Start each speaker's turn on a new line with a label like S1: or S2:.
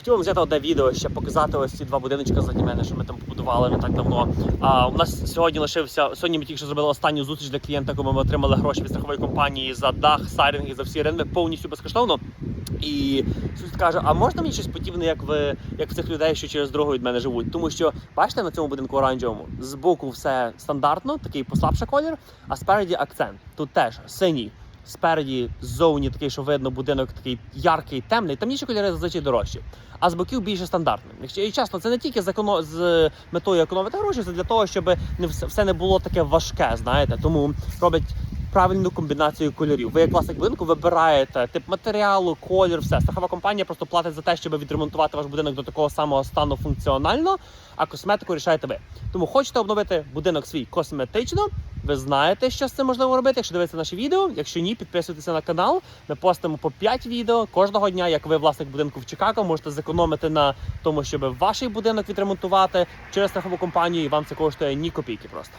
S1: Хотів вам взяти одне відео, ще показати ось ці два будиночки заді мене, що ми там побудували не так давно. А у нас сьогодні лишився. Сьогодні ми тільки що зробили останню зустріч для клієнта, коли ми отримали гроші від страхової компанії за дах, сайринги, за всі ринки повністю безкоштовно. І Сус каже: а можна мені щось подібне, як ви, як в цих людей, що через дорогу від мене живуть? Тому що бачите на цьому будинку оранжевому з боку все стандартно, такий послабший колір, а спереді акцент. Тут теж синій. Спереді ззовні такий, що видно, будинок такий яркий, темний. Темніші кольори зазвичай дорожчі. А з боків більше стандартним. І чесно, це не тільки з, еконо... з метою економити гроші, це для того, щоб не все, не було таке важке, знаєте. Тому роблять правильну комбінацію кольорів. Ви як власник будинку вибираєте тип матеріалу, колір, все. Страхова компанія просто платить за те, щоб відремонтувати ваш будинок до такого самого стану функціонально, а косметику рішаєте ви. Тому хочете обновити будинок свій косметично. Ви знаєте, що з цим можливо робити, якщо дивитися наші відео. Якщо ні, підписуйтеся на канал. Ми постимо по 5 відео кожного дня. Як ви власник будинку в Чикаго, можете зекономити на тому, щоб ваш будинок відремонтувати через страхову компанію, і вам це коштує ні копійки просто.